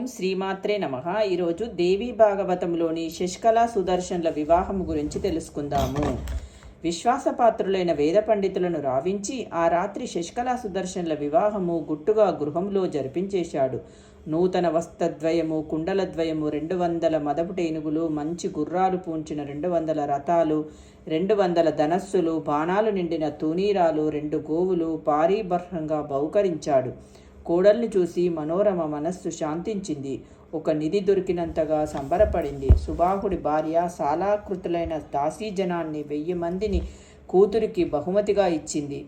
ఓం శ్రీమాత్రే నమ. ఈరోజు దేవీ భాగవతంలోని శశికళ సుదర్శన్ల వివాహం గురించి తెలుసుకుందాము. విశ్వాసపాత్రులైన వేద పండితులను రావించి ఆ రాత్రి శశికళ సుదర్శన్ల వివాహము గుట్టుగా గృహంలో జరిపించేశాడు. నూతన వస్త్రద్వయము కుండలద్వయము రెండు వందల మదపుటేనుగులు మంచి గుర్రాలు పూంచిన రెండు వందల రథాలు రెండు వందల ధనస్సులు బాణాలు నిండిన తూనీరాలు రెండు గోవులు పారీబర్హంగా బహుకరించాడు. కోడల్ని చూసి మనోరమ మనస్సు శాంతించింది. ఒక నిధి దొరికినంతగా సంబరపడింది. సుబాహుడి భార్య సాలాకృతులైన దాసీజనాన్ని వెయ్యి మందిని కూతురికి బహుమతిగా ఇచ్చింది.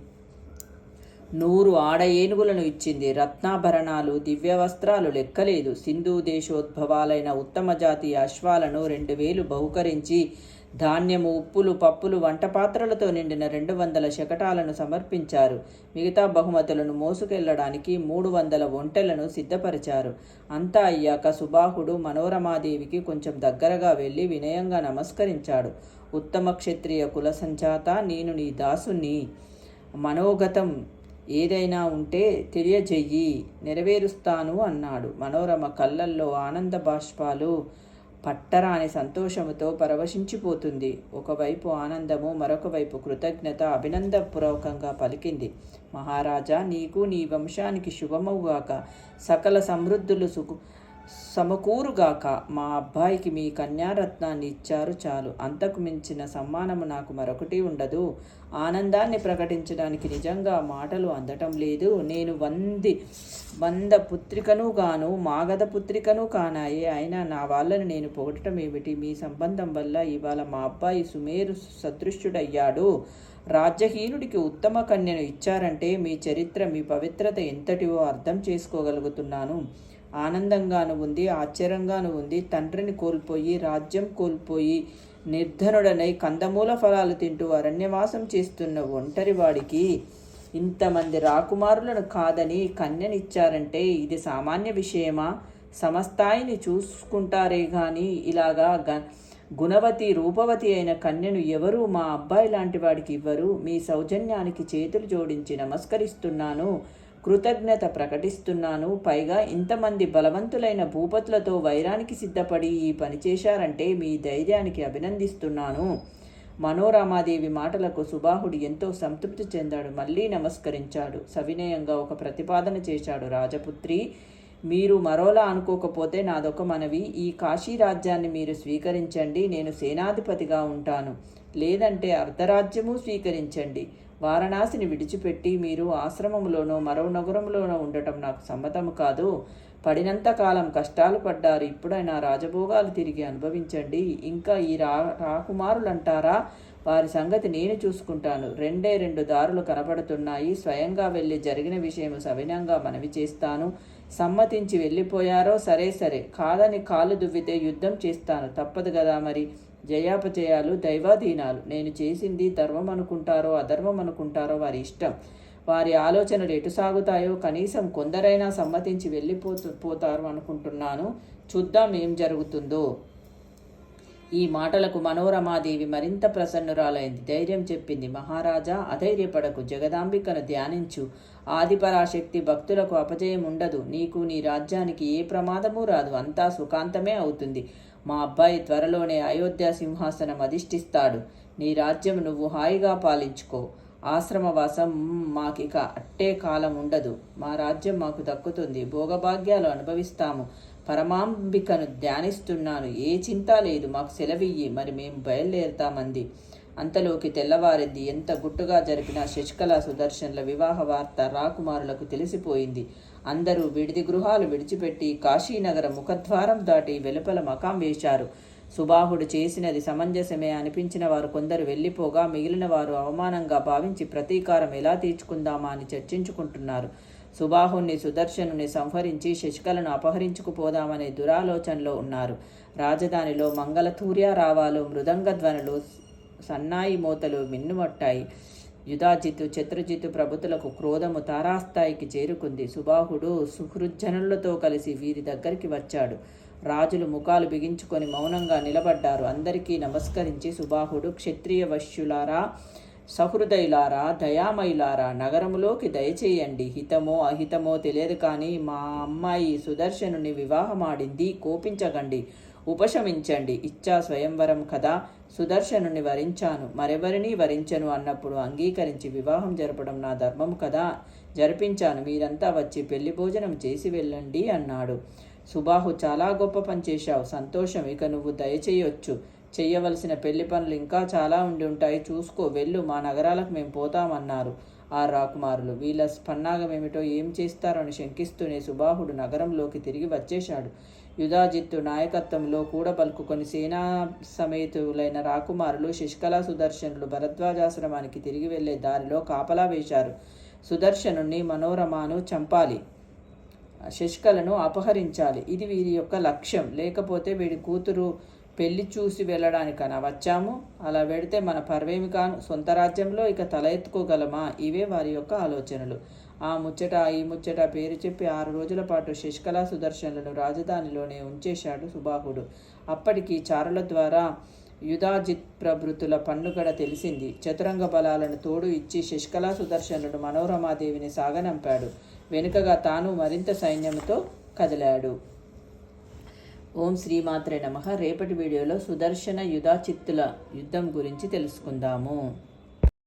నూరు ఆడ ఏనుగులను ఇచ్చింది. రత్నాభరణాలు దివ్య వస్త్రాలు లెక్కలేదు. సింధు దేశోద్భవాలైన ఉత్తమ జాతి అశ్వాలను రెండు వేలు బహుకరించి ధాన్యము ఉప్పులు పప్పులు వంట పాత్రలతో నిండిన రెండు వందల శకటాలను సమర్పించారు. మిగతా బహుమతులను మోసుకెళ్ళడానికి మూడు వందల ఒంటెలను సిద్ధపరిచారు. అంతా అయ్యాక సుబాహుడు మనోరమాదేవికి కొంచెం దగ్గరగా వెళ్ళి వినయంగా నమస్కరించాడు. ఉత్తమ క్షత్రియ కుల సంజాత నేను నీ దాసుని మనోగతం ఏదైనా ఉంటే తెలియజెయ్యి నెరవేరుస్తాను అన్నాడు. మనోరమ కళ్ళల్లో ఆనంద బాష్పాలు పట్టరాని సంతోషముతో పరవశించిపోతుంది. ఒకవైపు ఆనందము మరొక వైపు కృతజ్ఞత అభినందపూర్వకంగా పలికింది. మహారాజా నీకు నీ వంశానికి శుభమవుగాక సకల సమృద్ధులు సుఖ సమకూరుగాక మా అబ్బాయికి మీ కన్యారత్నాన్ని ఇచ్చారు చాలు. అంతకు మించిన సమ్మానము నాకు మరొకటి ఉండదు. ఆనందాన్ని ప్రకటించడానికి నిజంగా మాటలు అందటం లేదు. నేను వంది వంద పుత్రికను గాను మాగధ పుత్రికను కానాయే. అయినా నా వాళ్ళని నేను పొగటం ఏమిటి? మీ సంబంధం వల్ల ఇవాళ మా అబ్బాయి సుమేరు సదృష్యుడయ్యాడు రాజ్యహీనుడికి ఉత్తమ కన్యను ఇచ్చారంటే మీ చరిత్ర మీ పవిత్రత ఎంతటివో అర్థం చేసుకోగలుగుతున్నాను. ఆనందంగాను ఉంది ఆశ్చర్యంగాను ఉంది. తండ్రిని కోల్పోయి రాజ్యం కోల్పోయి నిర్ధనుడనై కందమూల ఫలాలు తింటూ అరణ్యవాసం చేస్తున్న ఒంటరివాడికి ఇంతమంది రాకుమారులను కాదని కన్యనిచ్చారంటే ఇది సామాన్య విషయమా? సమస్తాయిని చూసుకుంటారే గాని ఇలాగా గ గుణవతి రూపవతి అయిన కన్యను ఎవరు మా అబ్బాయి లాంటి వాడికి ఇవ్వరు? మీ సౌజన్యానికి చేతులు జోడించి నమస్కరిస్తున్నాను. కృతజ్ఞత ప్రకటిస్తున్నాను. పైగా ఇంతమంది బలవంతులైన భూపతులతో వైరానికి సిద్ధపడి ఈ పని చేశారంటే మీ ధైర్యానికి అభినందిస్తున్నాను. మనోరామాదేవి మాటలకు సుబాహుడు ఎంతో సంతృప్తి చెందాడు. మళ్ళీ నమస్కరించాడు. సవినయంగా ఒక ప్రతిపాదన చేశాడు రాజపుత్రి. మీరు మరోలా అనుకోకపోతే నాదొక మనవి. ఈ కాశీ రాజ్యాన్ని మీరు స్వీకరించండి. నేను సేనాధిపతిగా ఉంటాను. లేదంటే అర్ధరాజ్యము స్వీకరించండి. వారణాసిని విడిచిపెట్టి మీరు ఆశ్రమంలోనో మరో నగరంలోనో ఉండటం నాకు సమ్మతం కాదు. పడినంత కాలం కష్టాలు పడ్డారు. ఇప్పుడైనా రాజభోగాలు తిరిగి అనుభవించండి. ఇంకా ఈ రా రాకుమారులంటారా? వారి సంగతి నేను చూసుకుంటాను. రెండే రెండు దారులు కనబడుతున్నాయి. స్వయంగా వెళ్ళి జరిగిన విషయం సవినంగా మనవి చేస్తాను. సమ్మతించి వెళ్ళిపోయారో సరే సరే. కాదని కాలు దువ్వితే యుద్ధం చేస్తాను. తప్పదు కదా మరి. జయాపజయాలు దైవాధీనాలు. నేను చేసింది ధర్మం అనుకుంటారో అధర్మం అనుకుంటారో వారి ఇష్టం. వారి ఆలోచనలు ఎటు సాగుతాయో కనీసం కొందరైనా సమ్మతించి వెళ్ళిపోతు పోతారు అనుకుంటున్నాను. చూద్దాం ఏం జరుగుతుందో. ఈ మాటలకు మనోరమాదేవి మరింత ప్రసన్నురాలైంది. ధైర్యం చెప్పింది. మహారాజా అధైర్యపడకు. జగదాంబికను ధ్యానించు. ఆదిపరాశక్తి భక్తులకు అపజయం ఉండదు. నీకు నీ రాజ్యానికి ఏ ప్రమాదమూ రాదు. అంతా సుఖాంతమే అవుతుంది. మా అబ్బాయి త్వరలోనే అయోధ్య సింహాసనం అధిష్ఠిస్తాడు. నీ రాజ్యం నువ్వు హాయిగా పాలించుకో. ఆశ్రమవాసం మాకిక అట్టే కాలం ఉండదు. మా రాజ్యం మాకు దక్కుతుంది. భోగభాగ్యాలు అనుభవిస్తాము. పరమాంబికను ధ్యానిస్తున్నాను. ఏ చింత లేదు. మాకు సెలవియ్యి. మరి మేము బయలుదేరుతామంది. అంతలోకి తెల్లవారింది. ఎంత గుట్టుగా జరిపిన శశికళ సుదర్శన్ల వివాహ వార్త రాకుమారులకు తెలిసిపోయింది. అందరూ విడిది గృహాలు విడిచిపెట్టి కాశీనగర ముఖద్వారం దాటి వెలుపల మకాం వేశారు. సుబాహుడు చేసినది సమంజసమే అనిపించిన వారు కొందరు వెళ్ళిపోగా మిగిలిన వారు అవమానంగా భావించి ప్రతీకారం ఎలా తీర్చుకుందామా అని చర్చించుకుంటున్నారు. సుబాహుణ్ణి సుదర్శనుని సంహరించి శశికలను అపహరించుకుపోదామనే దురాలోచనలో ఉన్నారు. రాజధానిలో మంగళతూర్యారావాలు మృదంగధ్వనులు సన్నాయి మూతలు మిన్నుమట్టాయి. యుధాజిత్తు చత్రజితు ప్రభుతులకు క్రోధము తారాస్థాయికి చేరుకుంది. సుబాహుడు సుహృజ్జనులతో కలిసి వీరి దగ్గరికి వచ్చాడు. రాజులు ముఖాలు బిగించుకొని మౌనంగా నిలబడ్డారు. అందరికీ నమస్కరించి సుబాహుడు క్షత్రియ వశ్యులారా సహృదయులారా దయామయులారా నగరములోకి దయచేయండి. హితమో అహితమో తెలియదు కానీ మా అమ్మాయి సుదర్శనుని వివాహమాడింది. కోపించకండి ఉపశమించండి. ఇచ్చా స్వయంవరం కదా సుదర్శనుని వరించాను. మరెవరిని వరించను అన్నప్పుడు అంగీకరించి వివాహం జరపడం నా ధర్మం కదా జరిపించాను. మీరంతా వచ్చి పెళ్ళి భోజనం చేసి వెళ్ళండి అన్నాడు. సుబాహు చాలా గొప్ప పని చేశావు. సంతోషం ఇక నువ్వు దయచేయొచ్చు. చెయ్యవలసిన పెళ్ళి పనులు ఇంకా చాలా ఉండి ఉంటాయి. చూసుకో వెళ్ళు మా నగరాలకు మేము పోతామన్నారు. ఆ రాకుమారులు వీళ్ళ స్పన్నాగమేమిటో ఏమిటో ఏం చేస్తారో అని శంకిస్తూనే సుబాహుడు నగరంలోకి తిరిగి వచ్చేశాడు. యుధాజిత్తు నాయకత్వంలో కూడా పలుకుకొని సేనా సమేతులైన రాకుమారులు శిష్కలా సుదర్శనులు భరద్వాజాశ్రమానికి తిరిగి వెళ్ళే దారిలో కాపలా వేశారు. సుదర్శనుణ్ణి మనోరమాను చంపాలి. శశికళను అపహరించాలి. ఇది వీరి యొక్క లక్ష్యం. లేకపోతే వీడి కూతురు పెళ్ళి చూసి వెళ్ళడానికనా వచ్చాము? అలా వెడితే మన పర్వేమి కాను. సొంత రాజ్యంలో ఇక తల ఎత్తుకోగలమా? ఇవే వారి యొక్క ఆలోచనలు. ఆ ముచ్చట ఈ ముచ్చట పేరు చెప్పి ఆరు రోజుల పాటు శశికళా సుదర్శనులను రాజధానిలోనే ఉంచేశాడు సుబాహుడు. అప్పటికి చారుల ద్వారా యుధాజిత్ ప్రభృతుల పన్నుగడ తెలిసింది. చతురంగ బలాలను తోడు ఇచ్చి శశికళా సుదర్శనుడు మనోరమాదేవిని సాగనంపాడు. వెనుకగా తాను మరింత సైన్యంతో కదిలాడు. ఓం శ్రీమాత్రే నమ. రేపటి వీడియోలో సుదర్శన యుధాచిత్తుల యుద్ధం గురించి తెలుసుకుందాము.